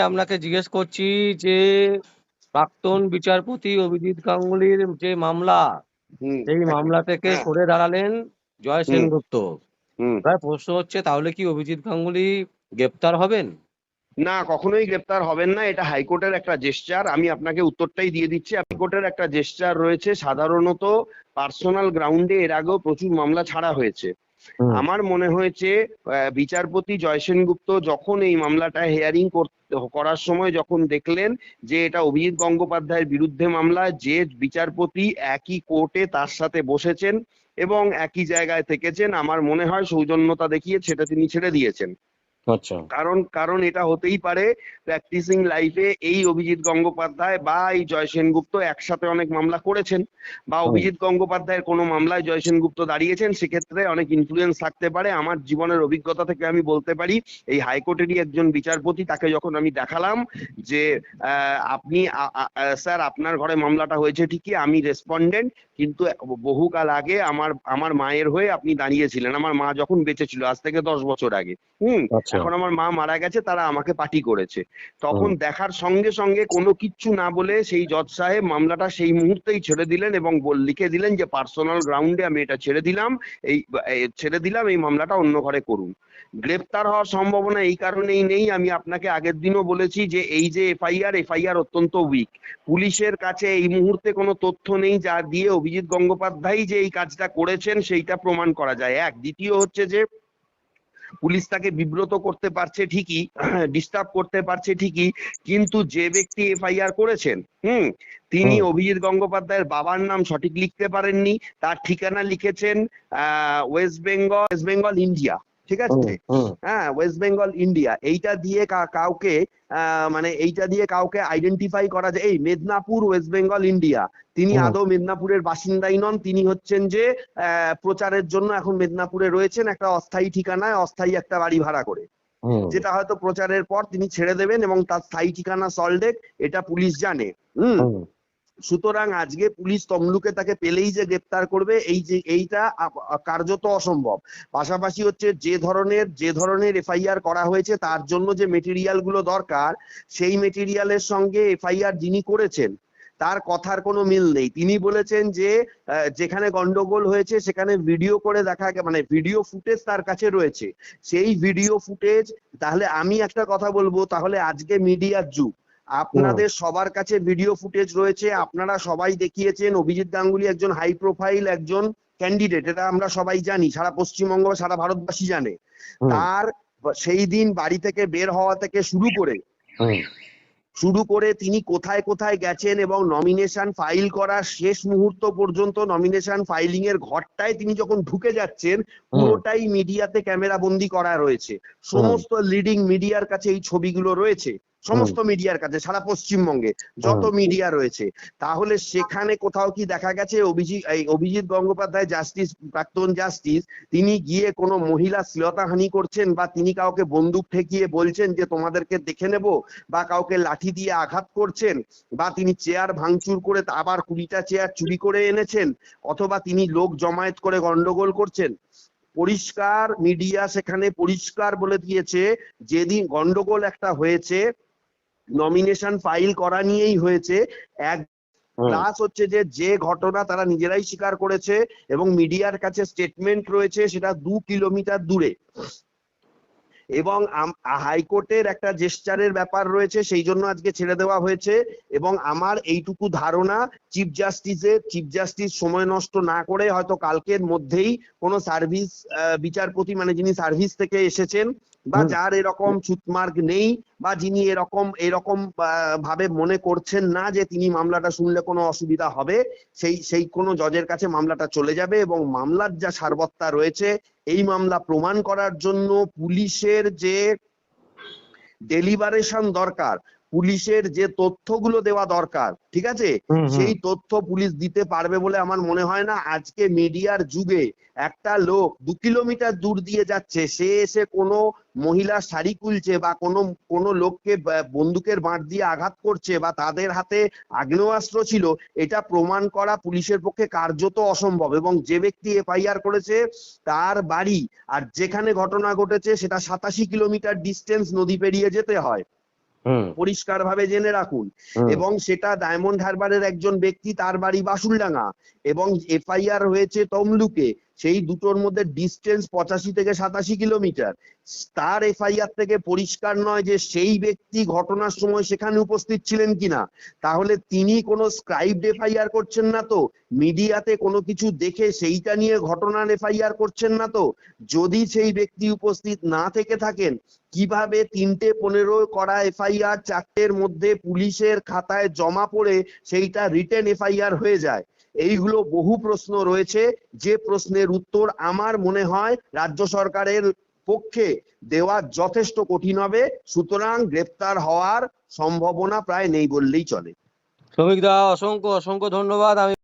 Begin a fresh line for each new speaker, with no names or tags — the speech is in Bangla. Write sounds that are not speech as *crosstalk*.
আপনাকে জিজ্ঞেস করছি যে প্রাক্তন বিচারপতি অভিজিৎ গাঙ্গুলির যে মামলা সেই মামলা থেকে। সরে দাঁড়ালেন জয় সেনগুপ্ত। প্রশ্ন হচ্ছে তাহলে কি অভিজিৎ গাঙ্গুলি গ্রেপ্তার হবেন?
না কখনোই গ্রেপ্তার হবেন না এটা হাইকোর্টের একটা জেস্টার আমি আপনাকে উত্তরটাই দিয়ে দিচ্ছি হাইকোর্টের একটা জেস্টার রয়েছে। সাধারণত পার্সোনাল গ্রাউন্ডে এর আগেও প্রচুর মামলা ছাড়া হয়েছে। আমার মনে হয়েছে বিচারপতি জয় সেনগুপ্ত যখন এই মামলাটা হেয়ারিং করার সময় যখন দেখলেন যে এটা অভিজিৎ গঙ্গোপাধ্যায়ের বিরুদ্ধে মামলা, যে বিচারপতি একই কোর্টে তার সাথে বসেছেন এবং একই জায়গায় থেকেছেন, আমার মনে হয় সৌজন্যতা দেখিয়ে সেটা তিনি ছেড়ে দিয়েছেন।
আচ্ছা।
কারণ কারণ এটা হতেই পারে প্র্যাকটিসিং লাইফে এই অভিজিৎ গঙ্গোপাধ্যায় বা এই জয় সেনগুপ্ত একসাথে অনেক মামলা করেছেন বা অভিজিৎ গঙ্গোপাধ্যায়ের কোনো মামলায় জয় সেনগুপ্ত দাঁড়িয়েছেন সেক্ষেত্রে অনেক ইনফ্লুয়েন্স থাকতে পারে। আমার জীবনের অভিজ্ঞতা থেকে আমি বলতে পারি এই হাইকোর্টেরই একজন বিচারপতি তাকে যখন আমি দেখালাম যে আপনি স্যার আপনার ঘরে মামলাটা হয়েছে ঠিকই আমি রেসপন্ডেন্ট কিন্তু বহুকাল আগে আমার আমার মায়ের হয়ে আপনি দাঁড়িয়েছিলেন। আমার মা যখন বেঁচে ছিল আজ থেকে দশ বছর আগে। হুম?
আচ্ছা।
এখন আমার মা মারা গেছে তারা আমাকে পার্টি করেছে। তখন দেখার সঙ্গে সঙ্গে কোনো কিচ্ছু না বলে সেই জজ সাহেব মামলাটা সেই মুহূর্তেই ছেড়ে দিলেন এবং বল- লিখে দিলেন যে পার্সোনাল গ্রাউন্ডে আমি এটা ছেড়ে দিলাম এই এই ছেড়ে দিলাম এই মামলাটা অন্য ঘরে করুন। গ্রেপ্তার হওয়ার সম্ভাবনা এই কারণেই নেই আমি আপনাকে আগের দিনও বলেছি যে এই যে এফআইআর এফআইআর অত্যন্ত উইক পুলিশের কাছে এই মুহূর্তে কোনো তথ্য নেই যা দিয়ে অভিজিৎ গঙ্গোপাধ্যায় যে এই কাজটা করেছেন সেইটা প্রমাণ করা যায়। এক দ্বিতীয় হচ্ছে যে পুলিশ তাকে বিব্রত করতে পারছে ঠিকই *clears throat* ডিস্টার্ব করতে পারছে ঠিকই কিন্তু যে ব্যক্তি এফআইআর করেছেন হুম তিনি অভিজিৎ গঙ্গোপাধ্যায়ের বাবার নাম সঠিক লিখতে পারেননি তার ঠিকানা লিখেছেন আহ West Bengal West Bengal India. ঠিক আছে? হ্যাঁ ওয়েস্ট বেঙ্গল ইন্ডিয়া এইটা দিয়ে কাউকে মানে এইটা দিয়ে কাউকে আইডেন্টিফাই করা যায়। এই মেদিনীপুর ওয়েস্ট বেঙ্গল ইন্ডিয়া তিনি আদৌ মেদিনীপুরের বাসিন্দাই নন তিনি হচ্ছেন যে আহ, প্রচারের জন্য এখন মেদিনীপুরে রয়েছেন একটা অস্থায়ী ঠিকানায় অস্থায়ী একটা বাড়ি ভাড়া করে। যেটা হয়তো প্রচারের পর তিনি ছেড়ে দেবেন এবং তার স্থায়ী ঠিকানা সল্ডেক এটা পুলিশ জানে। হুম, সুতরাং আজকে পুলিশ তমলুকে তাকে পেলেই যে গ্রেপ্তার করবে, এই যে, এইটা কার্যত অসম্ভব। পাশাপাশি হচ্ছে যে ধরনের যে ধরনের এফআইআর করা হয়েছে, তার জন্য যে মেটেরিয়ালগুলো দরকার, সেই মেটেরিয়ালের সঙ্গে এফআইআর যিনি করেছেন, তার কথার কোনো মিল নেই। তিনি বলেছেন যে যেখানে গন্ডগোল হয়েছে, সেখানে ভিডিও করে দেখা মানে ভিডিও ফুটেজ তার কাছে রয়েছে। সেই ভিডিও ফুটেজ, তাহলে আমি একটা কথা বলব, তাহলে আজকে মিডিয়ার যুগ। আপনাদের সবার কাছে ভিডিও ফুটেজ রয়েছে আপনারা সবাই দেখিয়েছেন অভিজিৎ গাঙ্গুলি একজন হাই প্রোফাইল একজন ক্যান্ডিডেট এটা আমরা সবাই জানি সারা পশ্চিমবঙ্গ সারা ভারতবাসী জানে। তার সেই দিন বাড়ি থেকে বের হওয়া থেকে শুরু করে শুরু করে তিনি কোথায় কোথায় গেছেন এবং নমিনেশন ফাইল করার শেষ মুহূর্ত পর্যন্ত নমিনেশন ফাইলিং এর ঘরটায় তিনি যখন ঢুকে যাচ্ছেন পুরোটাই মিডিয়াতে ক্যামেরা বন্দি করা রয়েছে। সমস্ত লিডিং মিডিয়ার কাছে এই ছবিগুলো রয়েছে। সমস্ত মিডিয়ার কাছে সারা পশ্চিমবঙ্গে যত মিডিয়া রয়েছে তাহলে সেখানে কোথাও কি দেখা গেছে? অভিজিৎ এই অভিজিৎ গঙ্গোপাধ্যায় জাস্টিস প্রাক্তন জাস্টিস তিনি গিয়ে কোনো মহিলা শ্লীলতাহানি করছেন বা তিনি কাউকে বন্দুক ঠেকিয়ে বলছেন যে তোমাদেরকে দেখে নেব বা কাউকে লাঠি দিয়ে আঘাত করছেন বা তিনি চেয়ার ভাঙচুর করে আবার কুড়িটা চেয়ার চুরি করে এনেছেন অথবা তিনি লোক জমায়েত করে গন্ডগোল করছেন? পরিষ্কার মিডিয়া সেখানে পরিষ্কার বলে দিয়েছে যেদিন গন্ডগোল একটা হয়েছে নমিনেশন ফাইল করা নিয়েই হয়েছে। এক প্লাস হচ্ছে যে যে ঘটনা তারা নিজেরাই স্বীকার করেছে এবং মিডিয়ার কাছে স্টেটমেন্ট রয়েছে সেটা দু কিলোমিটার দূরে। এবং হাইকোর্টের একটা জেস্টারের ব্যাপার রয়েছে সেই জন্য আজকে ছেড়ে দেওয়া হয়েছে। এবং আমার এইটুকু ধারণা চিফ জাস্টিসের চিফ জাস্টিস সময় নষ্ট না করে হয়তো কালকের মধ্যেই কোনো সার্ভিস বিচারপতি মানে যিনি সার্ভিস থেকে এসেছেন বা যার এরকম ছুতমার্গ নেই বা যিনি এরকম এরকম ভাবে মনে করছেন না যে তিনি মামলাটা শুনলে কোনো অসুবিধা হবে সেই সেই কোনো জজের কাছে মামলাটা চলে যাবে এবং মামলার যা সারবত্তা রয়েছে এই মামলা প্রমাণ করার জন্য পুলিশের যে ডেলিভারেশন দরকার পুলিশের যে তথ্যগুলো দেওয়া দরকার ঠিক আছে। সেই তথ্য পুলিশ দিতে পারবে বলে আমার মনে হয় না। আজকে মিডিয়ার যুগে একটা লোক দু কিলোমিটার দূর দিয়ে যাচ্ছে সে এসে কোনো মহিলা শাড়ি খুলছে বা কোনো কোনো লোককে বন্দুকের বাঁট দিয়ে আঘাত করছে বা তাদের হাতে আগ্নেয়াস্ত্র ছিল এটা প্রমাণ করা পুলিশের পক্ষে কার্যত অসম্ভব এবং যে ব্যক্তি এফআইআর করেছে তার বাড়ি আর যেখানে ঘটনা ঘটেছে সেটা সাতাশি কিলোমিটার ডিস্টেন্স নদী পেরিয়ে যেতে হয়।
হুম।
পরিষ্কার ভাবে জেনে রাখুন। এবং সেটা ডায়মন্ড হারবারের একজন ব্যক্তি তার বাড়ি বাসুলডাঙ্গা। এবং এফআইআর হয়েছে তমলুকে। সেই দুটোর মধ্যে ডিস্টেন্স পঁচাশি থেকে সাতাশি কিলোমিটার তার এফআইআর থেকে পরিষ্কার নয় যে সেই ব্যক্তি ঘটনার সময় সেখানে উপস্থিত ছিলেন কিনা। তাহলে তিনি কোনো স্ক্রাইবড এফআইআর করছেন না তো? মিডিয়াতে কোনো কিছু দেখে সেইটা নিয়ে ঘটনার এফআইআর করছেন না তো? যদি সেই ব্যক্তি উপস্থিত না থেকে থাকেন, কীভাবে তিনটে পনেরো করা এফআইআর চারটের মধ্যে পুলিশের খাতায় জমা পড়ে সেইটা রিটেন এফআইআর হয়ে যায়? এইগুলো বহু প্রশ্ন রয়েছে। যে প্রশ্নের উত্তর আমার মনে হয় রাজ্য সরকারের পক্ষে দেওয়া যথেষ্ট কঠিন হবে। সুতরাং গ্রেপ্তার হওয়ার সম্ভাবনা প্রায় নেই বললেই চলে।
শ্রমিকদা, অসংখ্য অসংখ্য ধন্যবাদ। আমি